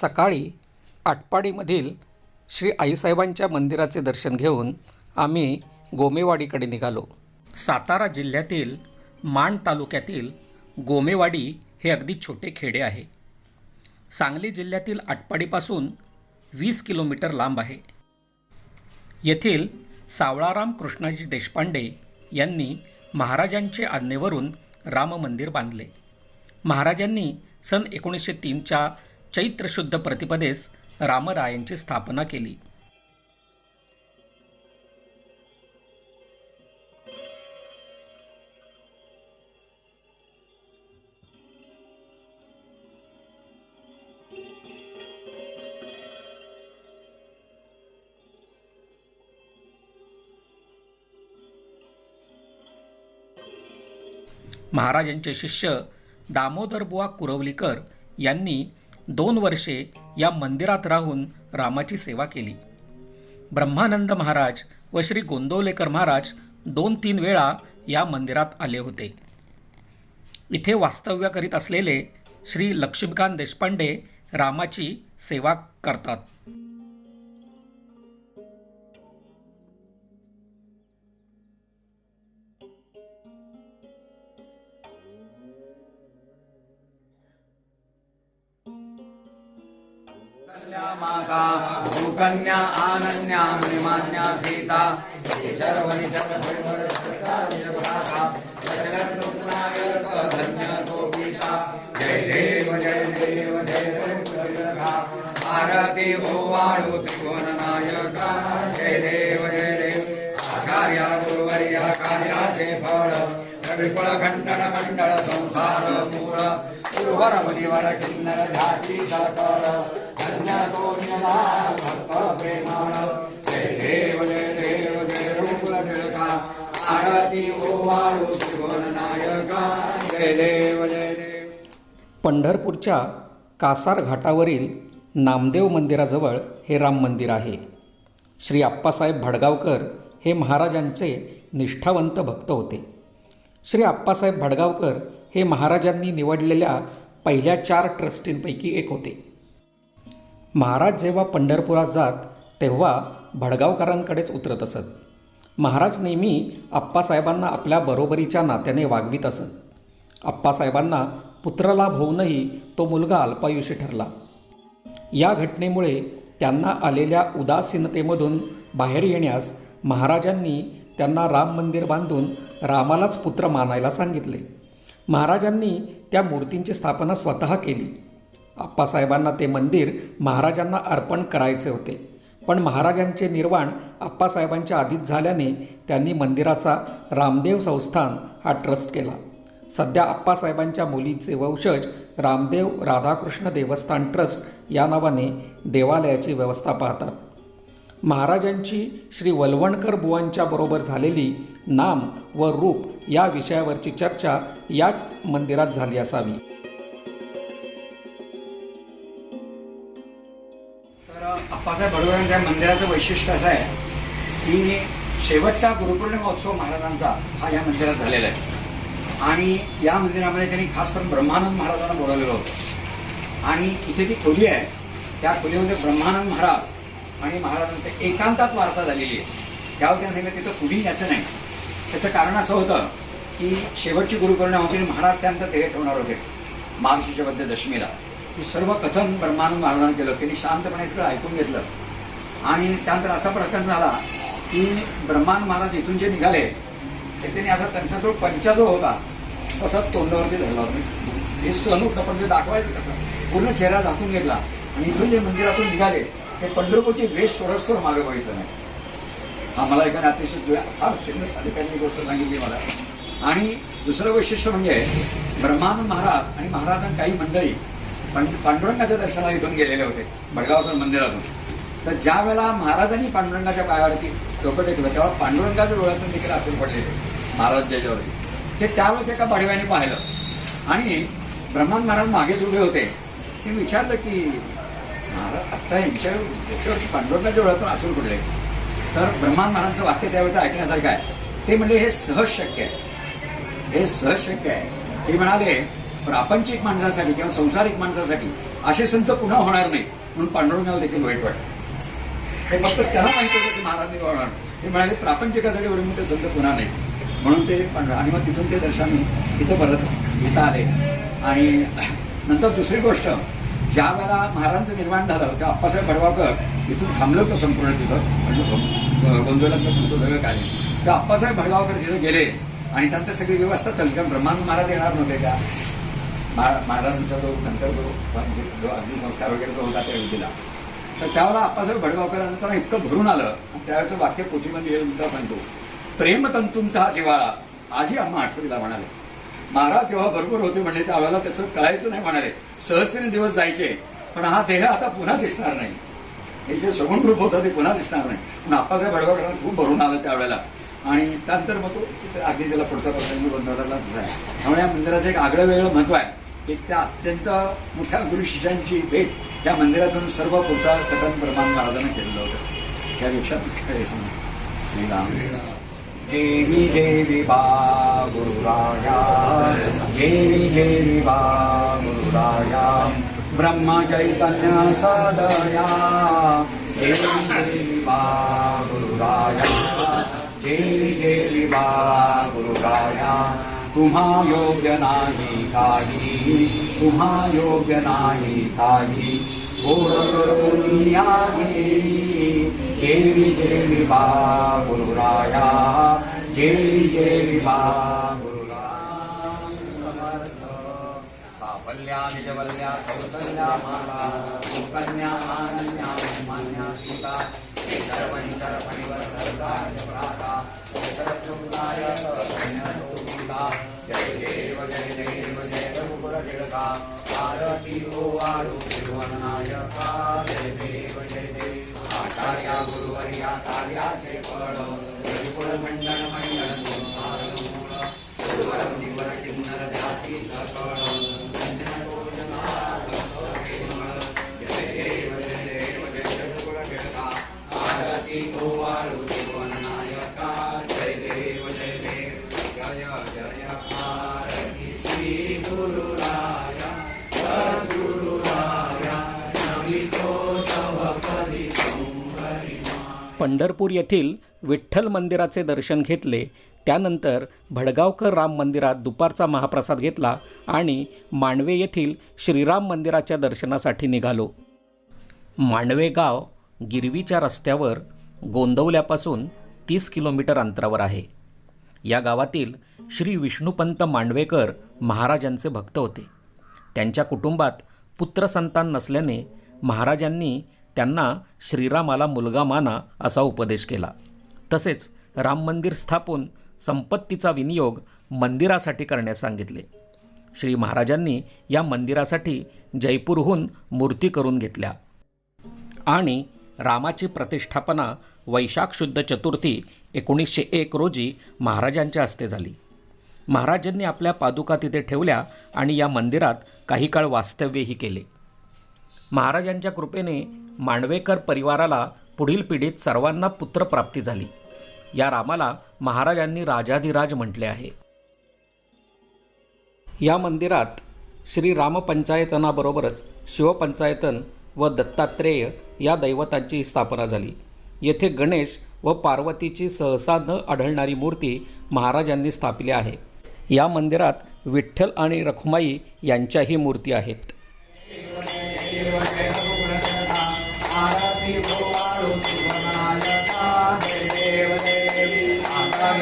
सकाळी आटपाडीमधील श्री आईसाहेबांच्या मंदिराचे दर्शन घेऊन आम्ही गोमेवाडीकडे निघालो. सातारा जिल्ह्यातील माण तालुक्यातील गोमेवाडी हे अगदी छोटे खेडे आहे. सांगली जिल्ह्यातील आटपाडीपासून वीस किलोमीटर लांब आहे. येथील सावळाराम कृष्णाजी देशपांडे यांनी महाराजांचे आज्ञेवरून राम मंदिर बांधले. महाराजांनी सन एकोणीसशे तीनच्या चैत्र शुद्ध प्रतिपदेस रामरायांची स्थापना केली. महाराजांचे शिष्य दामोदरबुवा कुरवलीकर यांनी दोन वर्षे या मंदिरात राहून रामाची सेवा केली. ब्रह्मानंद महाराज व श्री गोंदवलेकर महाराज दोन तीन वेळा या मंदिरात आले होते. इथे वास्तव्य करीत असलेले श्री लक्ष्मीकांत देशपांडे रामाची सेवा करतात. सुकन्या आनन्या मणिमान्या सीता जय देव जय देव जय देव आरती भोवाळू त्रिभुवन नायका जय देव जय देव। आचार्य गुरुवर्या कार्याचे फळ। विपुल खंडन मंडळ संसार मूळ। गुरुवर मुनिवर किन्नर जाती सकळ पंढरपूरच्या कासार घाटावरील नामदेव मंदिराजवळ हे राम मंदिर आहे. श्री आप्पासाहेब भडगावकर हे महाराजांचे निष्ठावंत भक्त होते. श्री आप्पासाहेब भडगावकर हे महाराजांनी निवडलेल्या पहिल्या चार ट्रस्टींपैकी एक होते. महाराज जेव्हा पंढरपुरात जात तेव्हा भडगावकरांकडेच उतरत असत. महाराज नेहमी आप्पासाहेबांना आपल्या बरोबरीच्या नात्याने वागवीत असत. आप्पासाहेबांना पुत्रलाभ होऊनही तो मुलगा अल्पायुषी ठरला. या घटनेमुळे त्यांना आलेल्या उदासीनतेमधून बाहेर येण्यास महाराजांनी त्यांना राम मंदिर बांधून रामालाच पुत्र मानायला सांगितले. महाराजांनी त्या मूर्तींची स्थापना स्वतः केली. आप्पासाहेबांना ते मंदिर महाराजांना अर्पण करायचे होते. पण महाराजांचे निर्वाण आप्पासाहेबांच्या आधीच झाल्याने त्यांनी मंदिराचा रामदेव संस्थान हा ट्रस्ट केला. सध्या आप्पासाहेबांच्या मुलीचे वंशज रामदेव राधाकृष्ण देवस्थान ट्रस्ट या नावाने देवालयाची व्यवस्था पाहतात. महाराजांची श्री वलवणकर बुवांच्या बरोबर झालेली नाम व रूप या विषयावरची चर्चा याच मंदिरात झाली असावी. तर आप्पासाहेब बडोद्यांच्या मंदिराचं वैशिष्ट्य असं आहे की शेवटचा गुरुपौर्णिमोत्सव महाराजांचा हा या मंदिरात झालेला आहे. आणि या मंदिरामध्ये त्यांनी खास करून ब्रह्मानंद महाराजांना बोलावलेलं होतं. आणि इथे ती खोली आहे त्या खोलीमध्ये ब्रह्मानंद महाराज आणि महाराजांचं एकांतात वार्ता झालेली आहे. त्यावर त्यांनी सांगितलं तिथं कुणी याचं नाही. त्याचं कारण असं होतं की शेवटची गुरुपौर्णिमा होती आणि महाराज त्यानंतर ते ठेवणार होते मार्गशीच्या बद्दल दशमीला. की सर्व कथन ब्रह्मानंद महाराजांनी केलं त्यांनी शांतपणे सगळं ऐकून घेतलं. आणि त्यानंतर असा प्रकरण झाला की ब्रह्मानंद महाराज इथून जे निघाले ते त्यांनी असा त्यांचा जो पंचा जो होता तसाच तोंडावरती धरला होता. हे सण होतं पण ते दाखवायचं कसं? पूर्ण चेहरा झाकून घेतला. आणि इथून जे मंदिरातून निघाले ते पंढरपूरची वेश सोडस्तोर मागे बघितलं नाही. हा मला एका अतिशय फार सिरियस अधिकाऱ्यांनी गोष्ट सांगितली मला. आणि दुसरं वैशिष्ट्य म्हणजे ब्रह्मानंद महाराज आणि महाराजांनी काही मंडळी पण पांडुरंगाच्या दर्शनाला इथून गेलेले होते बडगावकर मंदिरातून. तर ज्या वेळेला महाराजांनी पांडुरंगाच्या पायावरती डोकं टेकलं तेव्हा पांडुरंगाच्या डोळ्यातून देखील असून पडलेले महाराज ज्याच्यावरती ते त्यावेळेस एका पाडव्याने पाहिलं. आणि ब्रह्मान महाराज मागेच उभे होते. ते विचारलं की महाराज आत्ता यांच्या याच्यावरती पांडुरंगाच्या डोळ्यातून असून पडले. तर ब्रह्मान महाराजांचं वाक्य त्यावेळेचं ऐकण्यासारखं आहे. ते म्हणजे हे सहज शक्य आहे. हे सहज शक्य आहे. ते म्हणाले प्रापंचिक माणसासाठी किंवा संसारिक माणसासाठी असे संत पुन्हा होणार नाही म्हणून पांडुरंगाला देखील वाईट वाटत. ते फक्त त्यांना माहिती होतं की महाराज होणार. ते म्हणाले प्रापंचिकासाठी एवढे मोठे संत पुन्हा नाही म्हणून ते पांढरा आणि मग तिथून ते दर्शन इथं परत इथं आले. आणि नंतर दुसरी गोष्ट ज्या वेळेला महाराजांचं निर्माण झालं तेव्हा अप्पासाहेब भडगावकर इथून थांबलं होतं संपूर्ण तिथं म्हणजे गोंधळाचं तुमचं सगळं कार्य. तर अप्पासाहेब भडगावकर तिथं गेले. आणि त्यानंतर सगळी व्यवस्था चालली कारण ब्रह्मानंद महाराज येणार नव्हते का? महाराजांचा जो नंतर जो जो अग्निसंस्कार वगैरे जो होता त्या विधीला तर त्यावेळेला आप्पासाहेब भडगावकरांना इतकं भरून आलं. आणि त्यावेळेचं वाक्य पोथीमध्ये सुद्धा सांगतो. प्रेमतंतूंचा हा जिवाळा आजी आम्हा आठवणीला म्हणाले. महाराज जेव्हा बरोबर होते म्हणले त्यावेळेला त्याचं कळायचं नाही म्हणाले. सहजतेने दिवस जायचे. पण हा देह आता पुन्हा दिसणार नाही. हे जे सगुण रूप होतं ते पुन्हा दिसणार नाही. पण आप्पासाहेब भडगावकरांना खूप भरून आलं त्यावेळेला. आणि त्यानंतर मग तो अगदी त्याला पुढचा प्रसंग गोंधळालाच आहे त्यामुळे या मंदिराचं एक आगळं वेगळं महत्त्व आहे. की त्या अत्यंत मोठ्या गुरु शिष्यांची भेट या मंदिरातून सर्व पुढचा कथन ब्रह्मान महाराजांना केलेलं होतं. त्यापेक्षा काय समज श्रीराम देवी देवी बा गुरुराया. देवी देवी बा गुरुराया. ब्रह्म चैतन्य सदया देवी देवी बा गुरुराया. देवी देवी बा गुरुराया. तुम्हा योग्य नाही काही तुम्हा योग्य नाही काही गोड करून यागी देवी देवी बा गुरुराया देवी देवी बा गुरुराया। समर्थ साफल्या निजवल्या कौसल्या माला कन्या आनन्या मान्या सीता शरवणी शरवणी वरदाय प्राता शरचुंगाय कन्या जय देव जय देव जय रघुबर टिळका आरती ओ वाळू तिरुवननायका जय देव जय देव आचार्या गुरुवर्या कार्याचे फळ गुरुकुल मंडळ मंडळ संसार मूळ गुरुवर निवर किन्नर ध्याती पंढरपूर येथील विठ्ठल मंदिराचे दर्शन घेतले. त्यानंतर भडगावकर राम मंदिरात दुपारचा महाप्रसाद घेतला आणि मांडवे येथील श्रीराम मंदिराच्या दर्शनासाठी निघालो. मांडवे गाव गिरवीच्या रस्त्यावर गोंदवल्यापासून तीस किलोमीटर अंतरावर आहे. या गावातील श्री विष्णुपंत मांडवेकर महाराजांचे भक्त होते. त्यांच्या कुटुंबात पुत्रसंतान नसल्याने महाराजांनी त्यांना श्रीरामाला मुलगा माना असा उपदेश केला. तसेच राम मंदिर स्थापून संपत्तीचा विनियोग मंदिरासाठी करण्यास सांगितले. श्री महाराजांनी या मंदिरासाठी जयपूरहून मूर्ती करून घेतल्या. आणि रामाची प्रतिष्ठापना वैशाख शुद्ध चतुर्थी एकोणीसशे एक रोजी महाराजांच्या हस्ते झाली. महाराजांनी आपल्या पादुका तिथे ठेवल्या आणि या मंदिरात काही काळ वास्तव्यही केले. महाराजांच्या कृपेने मांडवेकर परिवाराला पुढील पिढीत सर्वांना पुत्रप्राप्ती झाली. या रामाला महाराजांनी राजाधिराज म्हटले आहे. या मंदिरात श्री रामपंचायतनाबरोबरच शिवपंचायतन व दत्तात्रेय या दैवतांची स्थापना झाली. येथे गणेश व पार्वतीची सहसा न आढळणारी मूर्ती महाराजांनी स्थापली आहे. या मंदिरात विठ्ठल आणि रखुमाई यांच्याही मूर्ती आहेत.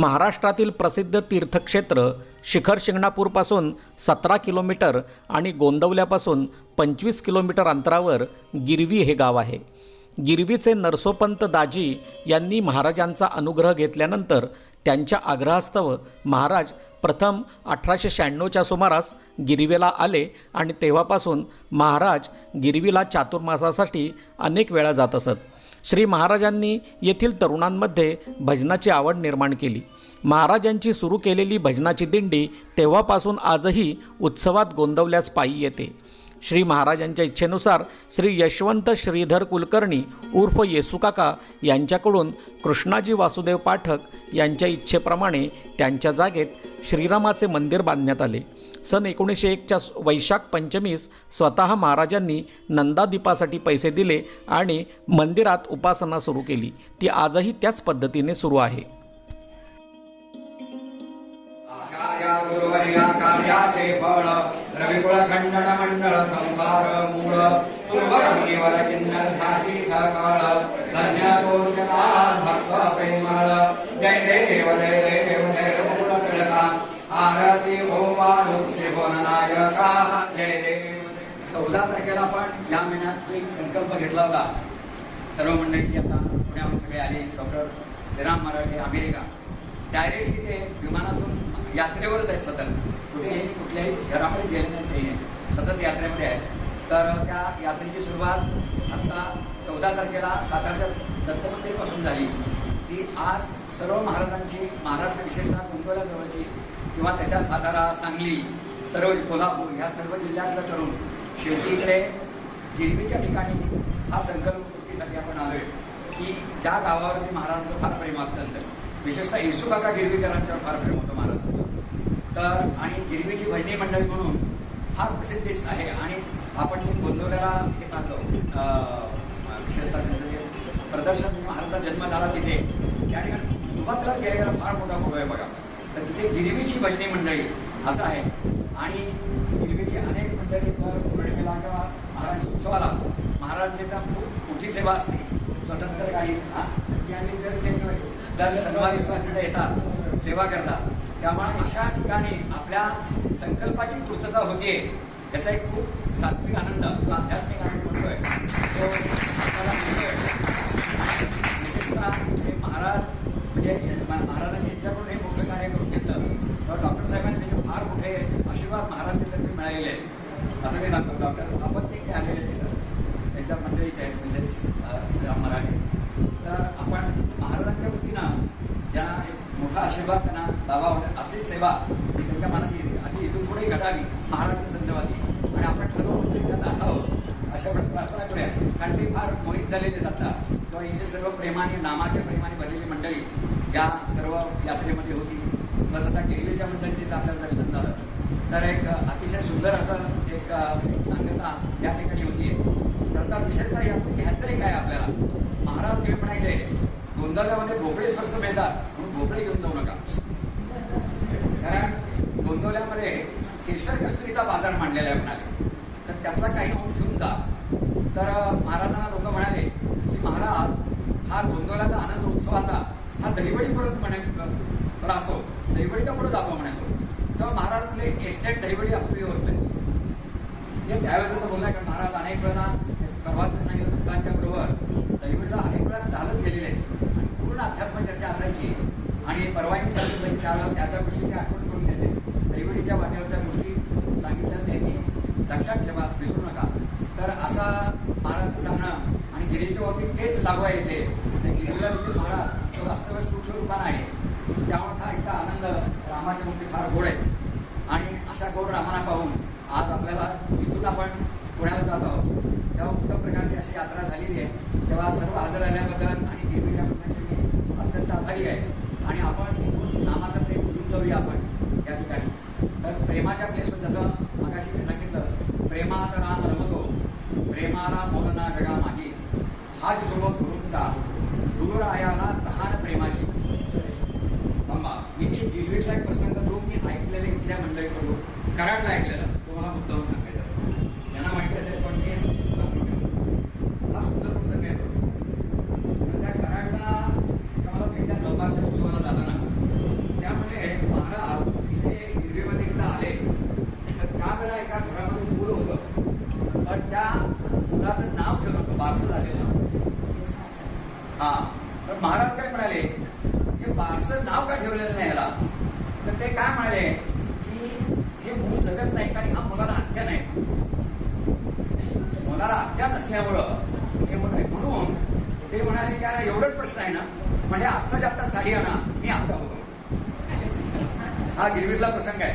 महाराष्ट्रातील प्रसिद्ध तीर्थक्षेत्र शिखर शिंगणापूरपासून सतरा किलोमीटर आणि गोंदवल्यापासून पंचवीस किलोमीटर अंतरावर गिरवी हे गाव आहे. गिरवीचे नरसोपंत दाजी यांनी महाराजांचा अनुग्रह घेतल्यानंतर त्यांच्या आग्रहास्तव महाराज प्रथम अठराशे शहाण्णवच्या सुमारास गिरवीला आले आणि तेव्हापासून महाराज गिरवीला चातुर्मासासाठी अनेक वेळा जात असत. श्री महाराजांनी येथील तरुणांमध्ये भजनाची आवड निर्माण केली. महाराजांची सुरू केलेली भजनाची दिंडी तेव्हापासून आजही उत्सवात गोंदवल्यास पायी येते. श्री महाराजांच्या इच्छेनुसार श्री यशवंत श्रीधर कुलकर्णी उर्फ येसुकाका यांच्याकडून कृष्णाजी वासुदेव पाठक यांच्या इच्छेप्रमाणे त्यांच्या जागेत श्रीरामाचे मंदिर बांधण्यात आले. सन एकोणीसशे एकच्या वैशाख पंचमीस स्वतः महाराजांनी नंदादीपासाठी पैसे दिले आणि मंदिरात उपासना सुरू केली. ती आजही त्याच पद्धतीने सुरू आहे. रविकुळ खंडन मंडळ संसार मूळ सुवर मुनिवर किन्नर धाती सकळ धन्य कोजला भक्त प्रेमळ जय देव जय जय देव जय रघुकुल टिळका आरती ओवाळू त्रिभुवन नायका जय देव चौदा तारखेला आपण या महिन्यात एक संकल्प घेतला होता. सर्व मंडळी आता पुण्याहून सगळे आले. Doctor Jayram Marathe America. Direct तिथे विमानातून यात्रेवरच आहेत सतत. कुठेही कुठल्याही घरामध्ये गेले नाही ते सतत यात्रेमध्ये आहेत. तर त्या यात्रेची सुरुवात आत्ता चौदा तारखेला सातारच्या दत्तमंदिरपासून झाली. ती आज सर्व महाराजांची महाराष्ट्र विशेषतः कुंभोल्याजवळची किंवा त्याच्या सातारा सांगली सर्व कोल्हापूर ह्या सर्व जिल्ह्यातलं करून शेवटी इकडे गिरवीच्या ठिकाणी हा संकल्प पूर्तीसाठी आपण आलोय की ज्या गावावरती महाराजांचं फार प्रेम अत्यंत. विशेषतः येसू काका गिरवीकरांच्यावर फार प्रेम होतं महाराजांचं. तर आणि गिरवीची भजनी मंडळी म्हणून फार प्रसिद्धीस आहे. आणि आपण हे गोंदवल्याला हे पाहतो. विशेषतः त्यांचं जे प्रदर्शन महाराजांचा जन्म झाला तिथे. त्या ठिकाणी सुरुवातीला गेलेला फार मोठा फोटो आहे बघा. तर तिथे गिरवीची भजनी मंडळी असं आहे. आणि गिरवीची अनेक मंडळी तर पौर्णिमेला किंवा महाराजांच्या उत्सवाला महाराजांची तर खूप मोठी सेवा असते. स्वतंत्र गाडी हा? ती आम्ही दर शनिवारी दर शनिवारी सुद्धा तिथे येतात सेवा करतात. त्यामुळे अशा ठिकाणी आपल्या संकल्पाची पूर्तता होते याचा एक खूप सात्विक आनंद किंवा आध्यात्मिक आनंद म्हणतोय. तो आपल्याला मिळतोय. विशेषतः हे महाराज म्हणजे महाराजांनी यांच्याकडून हे मोठं कार्य करून घेतलं. तेव्हा डॉक्टर साहेबांनी त्याचे फार मोठे आशीर्वाद महाराजांतर्फे मिळालेले आहेत. असं काही सांगतो डॉक्टर सापत्य ते आलेले आहेत तिथं त्यांच्या मंडळीत आहेत मिसेस म्हणजे, श्रीराम मराठे. तर आपण महाराजांच्या वतीनं ज्यांना एक मोठा आशीर्वाद त्यांना लावावा अशी सेवा त्यांच्या मनात येईल अशी इथून पुढे घडावी महाराजांच्या संदर्भातली आणि आपण सर्व मंडळी त्यात असावं अशा पण प्रार्थना करूया. कारण ते फार मोहित झालेले आता. किंवा इथे सर्व प्रेमाने नामाच्या प्रेमाने भरलेली मंडळी या सर्व यात्रेमध्ये होती. बस आता गिरवीच्या मंडळीचे आपल्याला दर्शन झालं. तर एक अतिशय सुंदर असं एक सांगता या ठिकाणी होती. तर आता विशेषतः यातून घ्यायचंही काय आपल्याला? महाराज नेहमी म्हणायचे गोंधळामध्ये भोपळे स्वस्त मिळतात म्हणून भोपळे घेऊन जाऊ नका. कारण गोंदवल्यामध्ये केशर कस्तुरीचा बाजार मांडलेला आहे म्हणाले. तर त्यातला काही अंश घेऊन जा. तर महाराजांना लोक म्हणाले की महाराज हा गोंदवल्याचा आनंद उत्सवाचा हा दहिवडीपर्यंत म्हणे राहतो. दहिवडीचा पुढे जातो म्हणायचो तेव्हा महाराज आपले एस्टेट दहिवडी आपली होतेच हे त्यावेळेस तर बोलला कारण महाराज अनेक वेळा परवाच सांगितलं भक्तांच्या बरोबर दहिवडीला अनेक वेळा चालत गेलेले आहेत. आणि पूर्ण अध्यात्म चर्चा असायची. आणि परवानगी झाली सांगितलं की त्यावेळेला त्या তারপরে कराडला ऐकलं तो मला मुद्दाहून सांगायचा त्यांना माहिती असेल पण मी सांगतो मी. हा सुंदर प्रसंग आहे तो तर त्या कराडला त्या मला भेटल्या नवबारच्या उत्सवाला जाताना त्यामुळे महाराज इथे गिरवीमध्ये एकदा आले तर त्यावेळेला एका घरामध्ये मूल होतं पण त्या मुलाचं नाव ठेवलं होतं बारसं झालेलं हा तर महाराज काय म्हणाले हे बारसं नाव का ठेवलेलं नाही ह्याला तर ते काय म्हणाले की हे मूल जगत नाही कारण हा मुलाला हत्या नाही मुलाला नसल्यामुळं हे म्हणाले म्हणून ते म्हणाले की याला एवढंच प्रश्न आहे ना म्हणजे आत्ताच्या आत्ता साडी आणा मी आत्ता होतो. हा गिरवीतला प्रसंग आहे.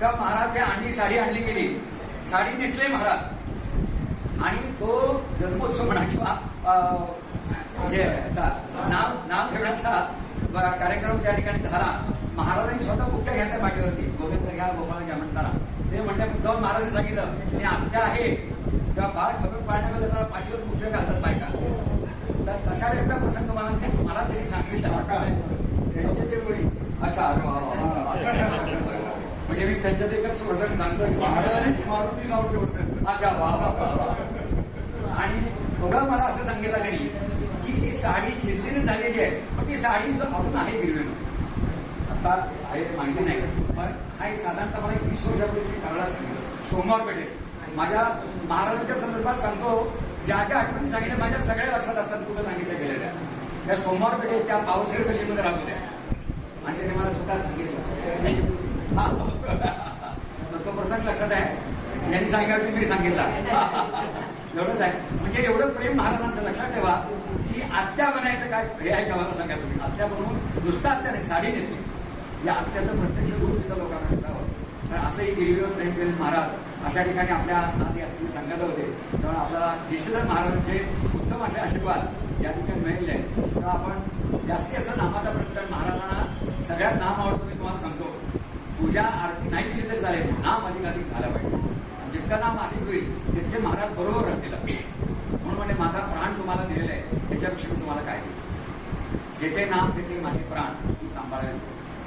का महाराज त्या आणली साडी आणली गेली. साडी दिसले महाराज. आणि तो जन्मोत्सव म्हणा किंवा अं, नाम नाव नाव ठेवण्याचा कार्यक्रम त्या ठिकाणी झाला. महाराजांनी स्वतः मुख्य घ्यायच्या पाठीवरती. गोविंद घ्या गोपाळ घ्या म्हणताना. ते म्हणल्या बुद्धावर महाराजांनी सांगितलं मी आत्या आहे. तेव्हा बाळ खबक पाळण्याला जाताना पाठीवर मुख्य घालतात बायका. तर तशा एकदा प्रसंग मला मला त्यांनी सांगितलं. अच्छा. म्हणजे मी त्यांच्यात एकच प्रसंग सांगतोय. महाराजांनी मारुती नाव ठेवलं त्यांचं. अच्छा वा वा. आणि बघा मला असं सांगितलं त्यांनी की ही साडी शिजलेली झालेली आहे पण ती साडी अजून आहे गिरवेमध्ये आता आहे ते माहिती नाही. पण हा एक साधारणतः मला एक वीस वर्षापूर्वी करायला सांगितलं. सोमवार पेठेत माझ्या महाराजांच्या संदर्भात सांगतो ज्या ज्या आठवणी सांगितल्या माझ्या सगळ्या लक्षात असतात कुठं सांगितल्या गेलेल्या. त्या सोमवार पेठे त्या पावसाळी गल्लीमध्ये राहत होत्या आणि त्याने मला स्वतः सांगितलं. तर तो प्रसंग लक्षात आहे. यांनी सांगितलं तुम्ही मी सांगितला. एवढंच आहे. म्हणजे एवढं प्रेम महाराजांचं लक्षात ठेवा की आत्या बनायचं काय हे आहे का मला सांगा तुम्ही. आत्या बनवून नुसतं आत्या नाही साडी नेसली. या आत्याचं प्रत्यक्ष गुरु सुद्धा लोकांना असावं तर असंही गिरवीवर प्रेम केले महाराज अशा ठिकाणी आपल्या आज या तुम्ही सांगत होते. त्यामुळे आपल्याला निश्चितच महाराजांचे उत्तम असे आशीर्वाद या ठिकाणी मिळालेले आहेत. तर आपण जास्ती असं नामाचा प्रकटन महाराजांना सगळ्यात नाम आवडतो मी तुम्हाला सांगतो. पूजा आरती नाही केली तरी चालेल. नाम अधिक अधिक झालं पाहिजे. जितकं नाम अधिक होईल तितके महाराज बरोबर राहतील म्हणून म्हणजे माझा प्राण तुम्हाला दिलेला आहे. त्याच्यापेक्षा मी तुम्हाला काय जेथे नाम तेथे माझे प्राण. मी सांभाळावे.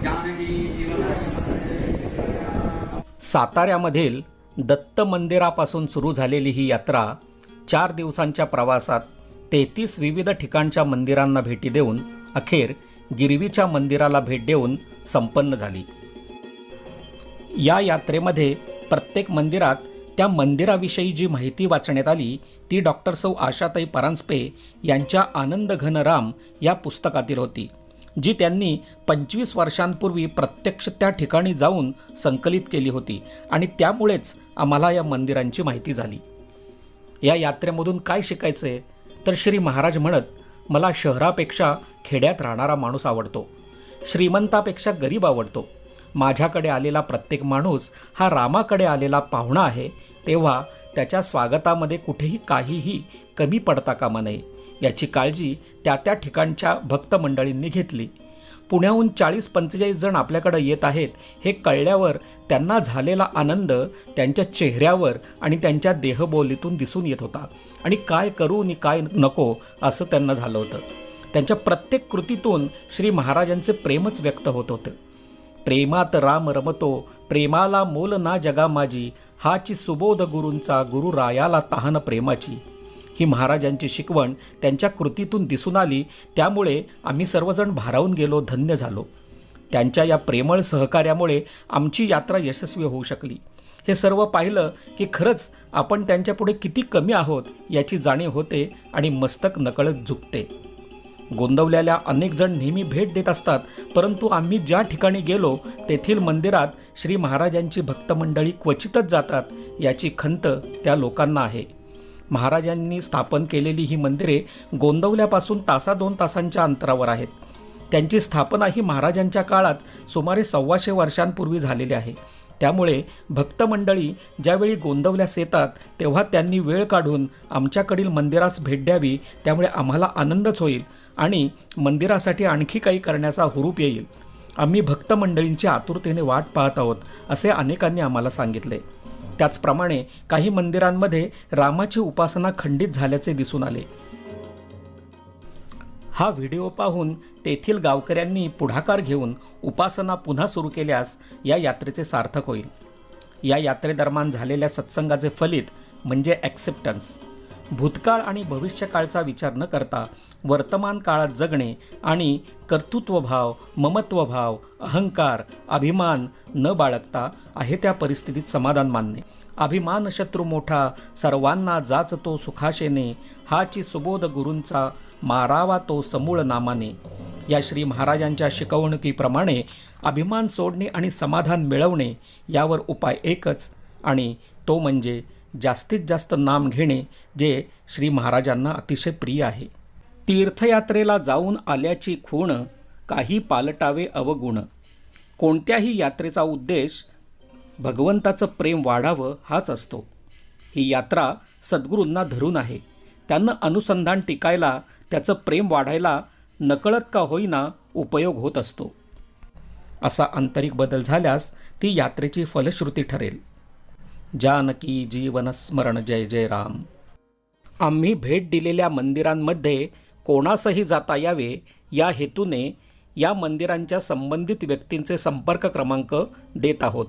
जानकी साताऱ्यामधील दत्त मंदिरापासून सुरू झालेली ही यात्रा चार दिवसांच्या प्रवासात तेहतीस विविध ठिकाणच्या मंदिरांना भेटी देऊन अखेर गिरवीच्या मंदिराला भेट देऊन संपन्न झाली. या यात्रेमध्ये प्रत्येक मंदिरात त्या मंदिराविषयी जी माहिती वाचण्यात आली ती डॉक्टर सौ आशाताई परांजपे यांच्या आनंद घन राम या पुस्तकातील होती. जी त्यांनी पंचवीस वर्षांपूर्वी प्रत्यक्ष त्या ठिकाणी जाऊन संकलित केली होती आणि त्यामुळेच आम्हाला या मंदिरांची माहिती झाली. या यात्रेमधून काय शिकायचे? तर श्री महाराज म्हणत मला शहरापेक्षा खेड्यात राहणारा माणूस आवडतो. श्रीमंतापेक्षा गरीब आवडतो. माझ्याकडे आलेला प्रत्येक माणूस हा रामाकडे आलेला पाहुणा आहे तेव्हा त्याच्या स्वागतामध्ये कुठेही काहीही कमी पडता कामा नये. याची काळजी त्या त्या ठिकाणच्या भक्त मंडळींनी घेतली. पुण्याहून चाळीस पंचेचाळीस जण आपल्याकडे येत आहेत हे कळल्यावर त्यांना झालेला आनंद त्यांच्या चेहऱ्यावर आणि त्यांच्या देहबोलीतून दिसून येत होता. आणि काय करू आणि काय नको असं त्यांना झालं होतं. त्यांच्या प्रत्येक कृतीतून श्री महाराजांचे प्रेमच व्यक्त होत होतं. प्रेमात राम रमतो प्रेमाला मोल ना जगा माझी हाची सुबोध गुरूंचा गुरु रायाला तहान प्रेमाची. ही महाराजांची शिकवण त्यांच्या कृतीतून दिसून आली. त्यामुळे आम्ही सर्वजण भारावून गेलो धन्य झालो. त्यांच्या या प्रेमळ सहकार्यामुळे आमची यात्रा यशस्वी होऊ शकली. हे सर्व पाहिलं की खरंच आपण त्यांच्यापुढे किती कमी आहोत याची जाणीव होते आणि मस्तक नकळत झुकते. गोंदवल्याला अनेक जण नेहमी भेट देत असतात परंतु आम्ही ज्या ठिकाणी गेलो तेथील मंदिरात श्री महाराजांची भक्तमंडळी क्वचितच जातात याची खंत त्या लोकांना आहे. महाराजांनी स्थापन केलेली ही मंदिरे गोंदवल्यापासून तासा दोन तासांच्या अंतरावर आहेत. त्यांची स्थापना ही महाराजांच्या काळात सुमारे सव्वाशे वर्षांपूर्वी झालेली आहे. त्यामुळे भक्तमंडळी ज्यावेळी गोंदवल्यास येतात तेव्हा त्यांनी वेळ काढून आमच्याकडील मंदिरास भेट द्यावी त्यामुळे आम्हाला आनंदच होईल आणि मंदिरासाठी आणखी काही करण्याचा हुरूप येईल. आम्ही भक्तमंडळींची आतुरतेने वाट पाहत आहोत असे अनेकांनी आम्हाला सांगितले. त्याचप्रमाणे काही मंदिरांमध्ये रामाची उपासना खंडित झाल्याचे दिसून आले. हा व्हिडिओ पाहून तेथील गावकऱ्यांनी पुढाकार घेऊन उपासना पुन्हा सुरू केल्यास या यात्रेचे सार्थक होईल. या यात्रेदरम्यान झालेल्या सत्संगाचे फलित म्हणजे ॲक्सेप्टन्स भूतकाळ आणि भविष्यकाळचा विचार न करता वर्तमान काळात जगणे आणि कर्तृत्वभाव ममत्वभाव अहंकार अभिमान न बाळगता आहे त्या परिस्थितीत समाधान मानणे. अभिमान शत्रू मोठा सर्वांना जाचतो सुखाशेने हाची सुबोध गुरूंचा मारावा तो समूळ नामाने. या श्री महाराजांच्या शिकवणुकीप्रमाणे अभिमान सोडणे आणि समाधान मिळवणे यावर उपाय एकच आणि तो म्हणजे जास्तीत जास्त नाम घेणे जे श्री महाराजांना अतिशय प्रिय आहे. तीर्थयात्रेला जाऊन आल्याची खूण काही पालटावे अवगुण. कोणत्याही यात्रेचा उद्देश भगवंताचं प्रेम वाढावं हाच असतो. ही यात्रा सद्गुरूंना धरून आहे. त्यांना अनुसंधान टिकायला त्याचं प्रेम वाढायला नकळत का होईना उपयोग होत असतो. असा आंतरिक बदल झाल्यास ती यात्रेची फलश्रुती ठरेल. जानकी जीवन स्मरण जय जय राम. आम्ही भेट दिलेल्या मंदिरांमध्ये कोणासही जाता यावे या हेतूने या मंदिरांच्या संबंधित व्यक्तींचे संपर्क क्रमांक देत आहोत.